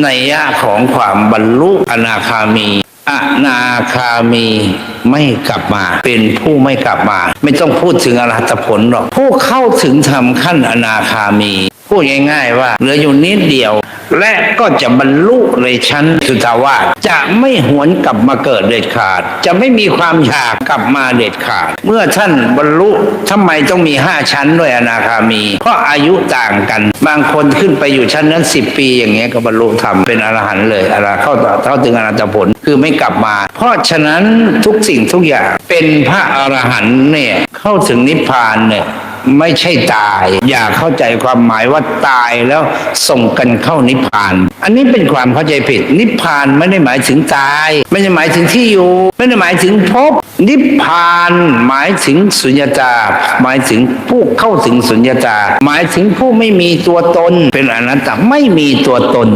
ในยะของความบรรลุอนาคามีอนาคามีไม่กลับมา เป็นผู้ไม่กลับมา ไม่ต้องพูดถึงอรหัตผลหรอก ผู้เข้าถึงธรรมขั้นอนาคามี พูดง่าย ๆ ว่าเหลืออยู่นิดเดียว และก็จะบรรลุในชั้นสุทาวาสจะไม่หวนกลับมาเกิดเด็ดขาด จะไม่มีความอยากกลับมาเด็ดขาด เมื่อท่านบรรลุทำไมต้องมีห้าชั้นด้วยอนาคามี เพราะอายุต่างกัน บางคนขึ้นไปอยู่ชั้นนั้นสิบปีอย่างเงี้ยก็บรรลุธรรมเป็นอรหันต์เลยอรเข้าเข้าถึงอรหัตผลคือไม่กลับมา เพราะฉะนั้นทุกสิ่งทุกอย่างเป็นพระอรหันต์เนี่ยเข้าถึงนิพพานเนี่ย ไม่ใช่ตาย อย่าเข้าใจความหมายว่าตายแล้วส่งกันเข้านิพพาน อันนี้เป็นความเข้าใจผิด นิพพานไม่ได้หมายถึงตาย ไม่ได้หมายถึงที่อยู่ ไม่ได้หมายถึงภพนิพพานหมายถึงสุญญตา หมายถึงผู้เข้าถึงสุญญตา หมายถึงผู้ไม่มีตัวตน เป็นอนัตตาไม่มีตัวตน